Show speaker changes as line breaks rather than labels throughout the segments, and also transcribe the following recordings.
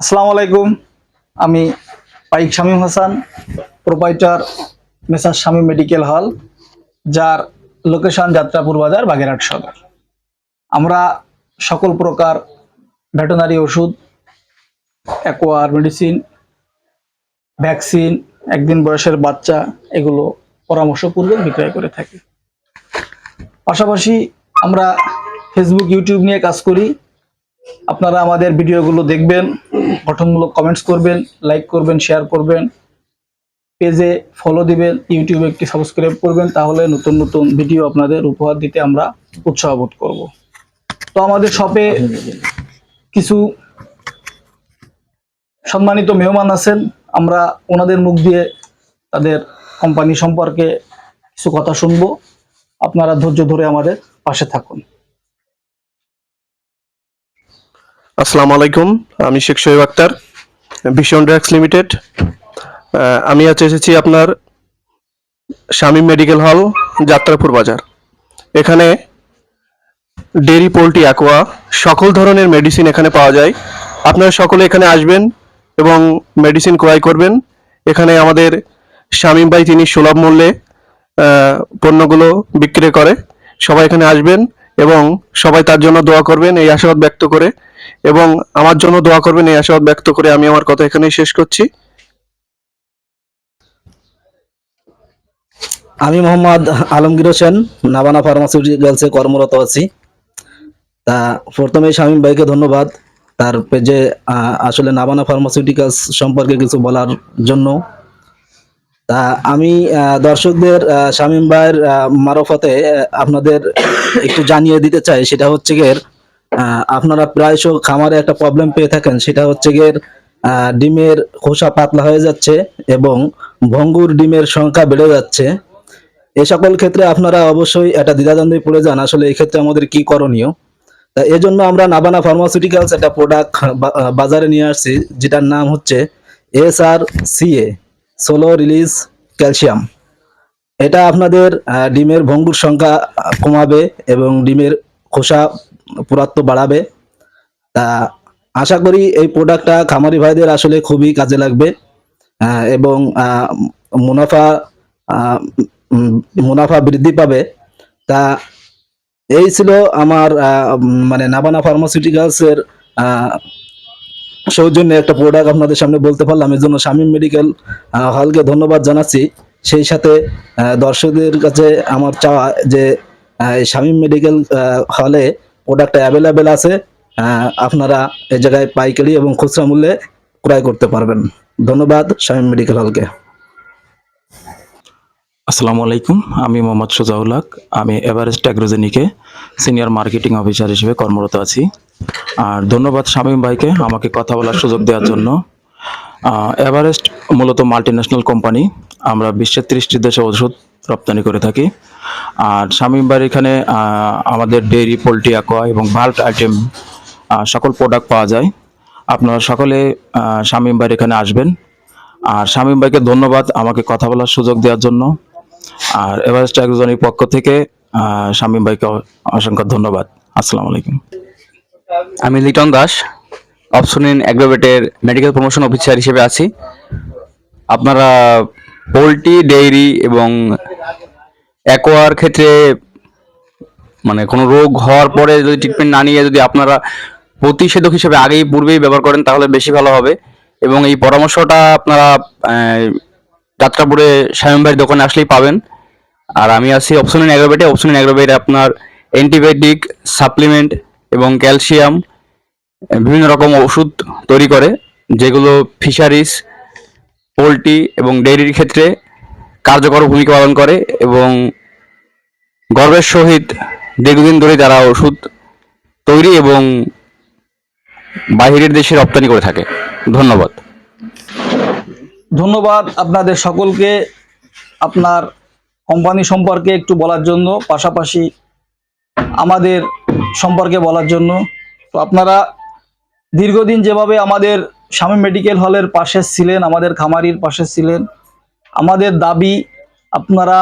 আসসালামু আলাইকুম। আমি Paik Shamim Hasan, proprietor messrs Shamim medical hall, যার লোকেশন যাত্রাপুর বাজার বাগেরহাট সদর। আমরা সকল প্রকার ভেটেনারি ওষুধ অ্যাকোয়ার মেডিসিন, ভ্যাকসিন, একদিন বয়সের বাচ্চা, এগুলো পরামর্শপূর্বক বিক্রয় করে থাকি। পাশাপাশি আমরা ফেসবুক, ইউটিউব নিয়ে কাজ করি। আপনারা আমাদের ভিডিওগুলো দেখবেন, গঠনমূলক কমেন্টস করবেন লাইক করবেন শেয়ার করবেন, পেজে ফলো দিবেন ইউটিউবে একটি সাবস্ক্রাইব করবেন, তাহলে নতুন নতুন ভিডিও আপনাদের উপহার দিতে আমরা উৎসাহ বোধ করব। তো আমাদের শপে কিছু সম্মানিত মেহমান আছেন, আমরা ওনাদের মুখ দিয়ে তাদের কোম্পানি সম্পর্কে কিছু কথা শুনব। আপনারা ধৈর্য ধরে আমাদের পাশে থাকুন।
আসসালামু আলাইকুম, আমি শেখ শোয়েব আক্তার ভীষণ ড্রাগস লিমিটেড। আমি আজ এসেছি আপনার শামীম মেডিকেল হল, যাত্রাপুর বাজার। এখানে ডেরি, পোলট্রি, অ্যাকোয়া, সকল ধরনের মেডিসিন এখানে পাওয়া যায়। আপনারা সকলে এখানে আসবেন এবং মেডিসিন ক্রয় করবেন। এখানে আমাদের শামীম ভাই, তিনি সুলভ মূল্যে পণ্যগুলো বিক্রি করে। সবাই এখানে আসবেন। এবং সবাই তার জন্য দোয়া করবেন, এই আশাবাদ ব্যক্ত করে। এবং আমার জন্য দোয়া করবেন, এই আশাবাদ ব্যক্ত করে আমি আমার কথা এখানেই শেষ করছি।
আমি মোহাম্মদ আলমগীর হোসেন, নাবানা ফার্মাসিউটিক্যালসে কর্মরত আছি। তা প্রথমে শামীম ভাইকে ধন্যবাদ। তার পেজে আসলে নাবানা ফার্মাসিউটিক্যালস সম্পর্কে কিছু বলার জন্য। তা আমি দর্শকদের শামীম ভাইয়ের মারফতে আপনাদের একটু জানিয়ে দিতে চাই সেটা হচ্ছে আহ, আপনারা প্রায়শ খামারে একটা প্রবলেম পেয়ে থাকেন সেটা হচ্ছে আহ, ডিমের খোসা পাতলা হয়ে যাচ্ছে এবং ভঙ্গুর ডিমের সংখ্যা বেড়ে যাচ্ছে। এ সকল ক্ষেত্রে আপনারা অবশ্যই একটা দ্বিধাদ্বন্দ্বে পড়ে যান আসলে এই ক্ষেত্রে আমাদের কি করণীয়? তা এজন্য আমরা নাবানা ফার্মাসিউটিক্যালস একটা প্রোডাক্ট বাজারে নিয়ে আসছি যেটার নাম হচ্ছে S R CA solo release calcium এটা আপনাদের ডিমের ভঙ্গুর সংখ্যা কমাবে এবং ডিমের খোসা পুরাত্ব বাড়াবে। তা আশা করি এই প্রোডাক্টটা খামারি ভাইদের আসলে খুবই কাজে লাগবে। এবং মুনাফা মুনাফা বৃদ্ধি পাবে। তা এই ছিল আমার মানে নাবানা ফার্মাসিউটিক্যালস এর আহ, সৌজন্যে একটা প্রোডাক্ট আপনাদের সামনে বলতে পারলাম, এর জন্য শামীম মেডিকেল হলকে ধন্যবাদ জানাচ্ছি। সেই সাথে দর্শকদের কাছে আমার চাওয়া যে শামীম মেডিকেল হলে প্রোডাক্ট অ্যাভেলেবেল আছে আপনারা এই জায়গায় পাইকারি এবং খুচরা মূল্যে ক্রয় করতে পারবেন। ধন্যবাদ শামীম মেডিকেল হলকে
আসসালামু আলাইকুম, আমি মোহাম্মদ সোজাউল আমি এভারেস্ট অ্যাগ্রোজেনিকে সিনিয়র মার্কেটিং অফিসার হিসেবে কর্মরত আছি। আর ধন্যবাদ শামীম ভাইকে আমাকে কথা বলার সুযোগ দেওয়ার জন্য। এভারেস্ট মূলত মাল্টিন্যাশনাল কোম্পানি আমরা বিশ্বের ত্রিশটি দেশে ওষুধ রপ্তানি করে থাকি। আর শামীম ভাইয়ের এখানে আমাদের ডেইরি পোলট্রি অ্যাকোয়া এবং ভাল্ট আইটেম সকল প্রোডাক্ট পাওয়া যায়। আপনারা সকলে শামীম ভাইয়ের এখানে আসবেন। আর শামীম ভাইকে ধন্যবাদ আমাকে কথা বলার সুযোগ দেওয়ার জন্য। আর এভারেস্ট একজনের পক্ষ থেকে শামীম ভাইকে অসংখ্য ধন্যবাদ। আসসালামু আলাইকুম।
আমি লিটন দাস অপশনিন অ্যাগ্রোভেটের মেডিকেল প্রমোশন অফিসার হিসেবে আছি। আপনারা পোলট্রি, ডেইরি এবং অ্যাকোয়ার ক্ষেত্রে মানে কোনো রোগ হওয়ার পরে যদি ট্রিটমেন্ট না নিয়ে যদি আপনারা প্রতিষেধক হিসেবে আগেই পূর্বেই ব্যবহার করেন, তাহলে বেশি ভালো হবে। এবং এই পরামর্শটা আপনারা যাত্রাপুরে ভাইয়ের দোকানে আসলেই পাবেন। আর আমি আছি অপশনিন অ্যাগ্রোভেটে। অপশনিন অ্যাগ্রোভেট আপনার অ্যান্টিবায়োটিক সাপ্লিমেন্ট এবং ক্যালসিয়াম, বিভিন্ন রকম ওষুধ তৈরি করে, যেগুলো ফিশারিজ, পোলট্রি এবং ডেয়ারির ক্ষেত্রে কার্যকর ভূমিকা পালন করে এবং গর্বের সহিত দীর্ঘদিন ধরে তারা ওষুধ তৈরি এবং বাহিরের দেশে রপ্তানি করে থাকে। ধন্যবাদ।
ধন্যবাদ আপনাদের সকলকে আপনার কোম্পানি সম্পর্কে একটু বলার জন্য। পাশাপাশি আমাদের সম্পর্কে বলার জন্য। তো আপনারা দীর্ঘদিন যেভাবে আমাদের স্বামী মেডিকেল হলের পাশে ছিলেন, আমাদের খামারির পাশে ছিলেন, আমাদের দাবি আপনারা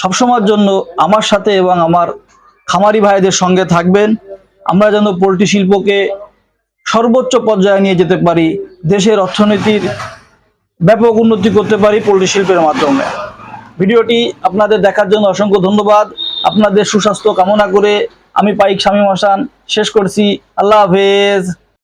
সবসময়ের জন্য আমার সাথে এবং আমার খামারি ভাইদের সঙ্গে থাকবেন। আমরা যেন পোলট্রি শিল্পকে সর্বোচ্চ পর্যায়ে নিয়ে যেতে পারি, দেশের অর্থনীতির ব্যাপক উন্নতি করতে পারি পোলট্রি শিল্পের মাধ্যমে। ভিডিওটি আপনাদের দেখার জন্য অসংখ্য ধন্যবাদ। আপনাদের সুস্বাস্থ্য কামনা করে আমি পাইক স্বামী মশান শেষ করছি। আল্লাহ হাফেজ।